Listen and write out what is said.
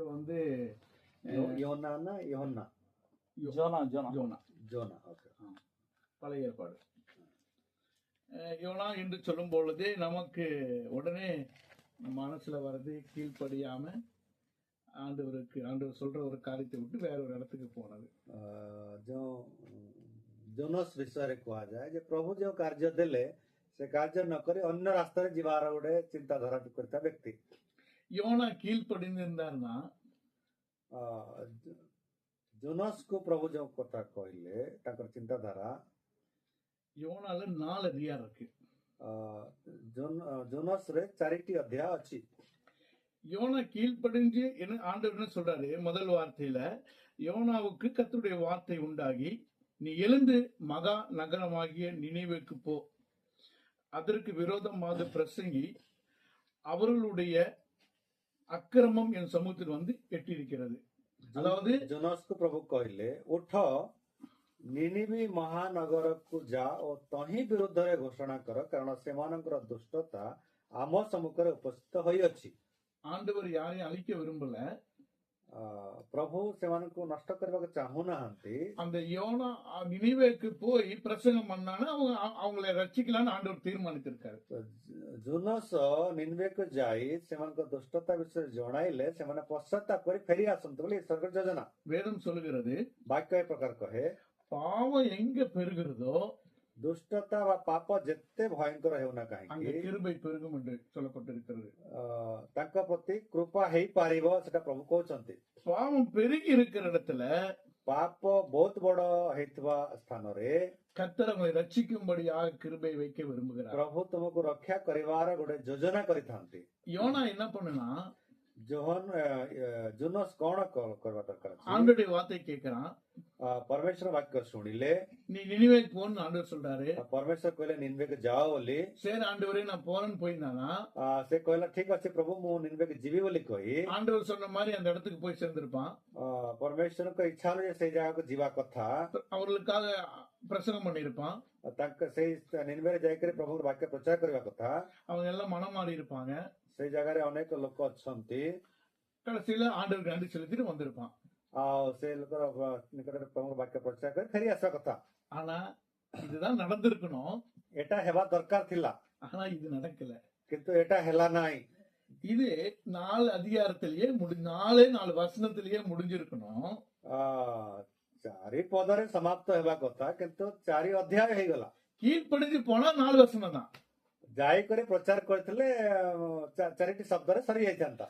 அதுக்கு வந்து யோ- யோனானா யோன்னா ஜோனா ஜோனா யோனா ஜோனா ஓகே பழைய ஏற்பாடு அஹ் யோனா என்று சொல்லும் பொழுதே நமக்கு உடனே மனசுல வர்றது கீழ்ப்படியாம ஆண்டவருக்கு ஆண்டவர் சொல்ற ஒரு காரியத்தை விட்டு வேற ஒரு இடத்துக்கு போனது ଅ, ଯେଉଁ ଜୋନସ୍ ବିଷୟରେ କୁହାଯାଏ ଯେ ପ୍ରଭୁ ଯେଉଁ କାର୍ଯ୍ୟ ଦେଲେ ସେ କାର୍ଯ୍ୟ ନ କରି ଅନ୍ୟ ରାସ୍ତାରେ ଯିବାର ଗୋଟେ ଚିନ୍ତାଧାରା କରିଥିବା ବ୍ୟକ୍ତି யோனா கீழ்ப்படிந்திருந்தாருன்னா ଅ, ଜୋ- ଜୋନସ୍କୁ ପ୍ରଭୁ ଯେଉଁ କଥା କହିଲେ ତାଙ୍କର ଚିନ୍ତାଧାରା யோனால நாலு அதிகாரம் இருக்கு ଅ, ଜୋନ- ଅ, ଜୋନସ୍ରେ ଚାରିଟି ଅଧ୍ୟାୟ ଅଛି யோனா கீழ்ப்படிஞ்சு என்ன ஆண்டவர் என்ன சொல்றாரு முதல் வார்த்தையில யோனாவுக்கு கர்த்தருடைய வார்த்தை உண்டாகி நீ எழுந்து மகா நகரமாகிய நினைவுக்கு போ அதற்கு விரோதமாக பிரசங்கி அவர்களுடைய அக்கிரமம் என் சமூகத்தில் வந்து எட்டியிருக்கிறது அதாவது ଜୋନସ୍କୁ ପ୍ରଭୁ କହିଲେ ଉଠ ନିନିବି ମହାନଗରକୁ ଯା ଓ ତହିଁ ବିରୁଦ୍ଧରେ ଘୋଷଣା କର କାରଣ ସେମାନଙ୍କର ଦୁଷ୍ଟତା ଆମ ସମ୍ମୁଖରେ ଉପସ୍ଥିତ ହୋଇଅଛି ஆண்டவர் யாரையும் அழிக்க விரும்பல ಪ್ರಭು ସେମାନଙ୍କୁ ನಷ್ಟ କରିବାକୁ ଚାହୁଁନାହାନ୍ତି ಅಂತೆ அந்த யோனா நினைவேக்கு போய் பிரசங்கம் பண்ணானே அவங்க அவங்களை ரட்சிக்கலாம்னு ஆண்டவர் தீர்மானித்திருக்காரு. ಜುನಸ್ ನಿನ್ಬೇಕು ಜಾಯಿ ಸೆವನಕ ದುಷ್ಟತಾ ವಿಷಯ ಜೋಣಾಯಿಲೆ ಸೆವನ ಪಶ್ಚಾತ್ತಾಪ ಕರಿ ಫೆರಿ ಆಸಂತು ಬಲಿ ಸರ್ಗ ಯೋಜನಾ வேதம் சொல்லுகிறது வாக்கிய பிரகார கஹே பாவம் எங்க ଦୁଷ୍ଟତା ବା ପାପ ଯେତେ ଭୟଙ୍କର ହେଉନା அங்க କାହିଁକି கிருபை பெருகும் என்று சொல்லப்பட்டிருக்கிறது ଅ, ତାଙ୍କ ପ୍ରତି କୃପା ହେଇପାରିବ ସେଟା ପ୍ରଭୁ କହୁଛନ୍ତି பாவம் பெருகி இருக்கிற இடத்துல ପାପ ବହୁତ ବଡ ହେଇଥିବା ସ୍ଥାନରେ கர்த்தர் அவங்களை ரட்சிக்கும்படியாக கிருபை வைக்க விரும்புகிறார் ପ୍ରଭୁ ତୁମକୁ ରକ୍ଷା କରିବାର ଗୋଟେ ଯୋଜନା କରିଥାନ୍ତି யோனா என்ன பண்ணுனா ಜೋಹನ್ ಜುನೋಸ್ ಕೋಣ ಕೊಡ್ಬೇಕಾಗ್ತಾರೆ ஆண்டோடைய வார்த்தை கேட்கிறான் ಪರಮೇಶ್ವರ ವಾಕ್ಯ ಸುಡಿಲೆ நீ நினைவேக்கு போன்னு ஆண்டவர் சொல்றாரு ಪರಮೇಶ್ವರ ಕೊಯ್ಲೆ ನಿನ್ ಬೇಕು ಜಾವ ಅಲ್ಲಿ சரி ஆண்டவரே நான் போறேன்னு போயிருந்தானா ಆ, ಸೆ ಕೊಯ್ಲ ಠೀಕ್ ಅಚ್ಚಿ ಪ್ರಭು ಮು ನಿನ್ ಬೇಕು ಜೀವಿ ಒಲಿ ಕೊಯ್ ஆண்டவர் சொன்ன மாதிரி அந்த இடத்துக்கு போய் சேர்ந்திருப்பான் ಆ, ಪರಮೇಶ್ವರನ ಇಚ್ಛಾಲು ಸೇ ಜಾಗಕ್ಕೆ ಜೀವಾ ಕಥಾ அவர்களுக்காக பிரசங்கம் பண்ணியிருப்பான் ತಕ್ಕ ಸಹಿತ ನಿನ್ ಮೇಲೆ ಜಯಕರಿ ಪ್ರಭುರ ವಾಕ್ಯ ಪ್ರಚಾರ ಕರಿಬೇಕತ್ತ ಅವನ್ನೆಲ್ಲ ಮನ ಮಾಡಿ ಇರ್ಪಾಂಗ ಸೇ ಜಾಗರೆ ಅನೇಕ ಲೋಕ ಅಚ್ಚಂತಿ ಕಡಸಿಲ ಆಂಡರ್ ಗಾಂಧಿ ಸೆಲುತ್ತಿನ ಬಂದಿರ್ಪಾನ್ ಆ ಸೇ ಲೋಕರ ನಿಕಟ ಪ್ರಭುರ ವಾಕ್ಯ ಪ್ರಚಾರ ಕರಿ ಕರಿ ಅಸಕತ್ತ ಆನಾ இதுதான் நடந்திருக்கணும் எட்டா ஹெவா தர்க்கார் இல்ல ஆனா இது நடக்கல கிந்து எட்டா ஹெலா நாய் இது நாலு அதிகாரத்திலேயே முடி நாலே நாலு வசனத்திலேயே முடிஞ்சிருக்கணும் ଚାରି ପଦରେ ସମାପ୍ତ ହେବା କଥା କିନ୍ତୁ ଚାରି ଅଧ୍ୟାୟ ହେଇଗଲା କି ପଡ଼ିଛି ପଣା ନାଳ ନା ଯାଇକରି ପ୍ରଚାର କରିଥିଲେ ଚାରିଟି ଶବ୍ଦରେ ସରି ଯାଇଥାନ୍ତା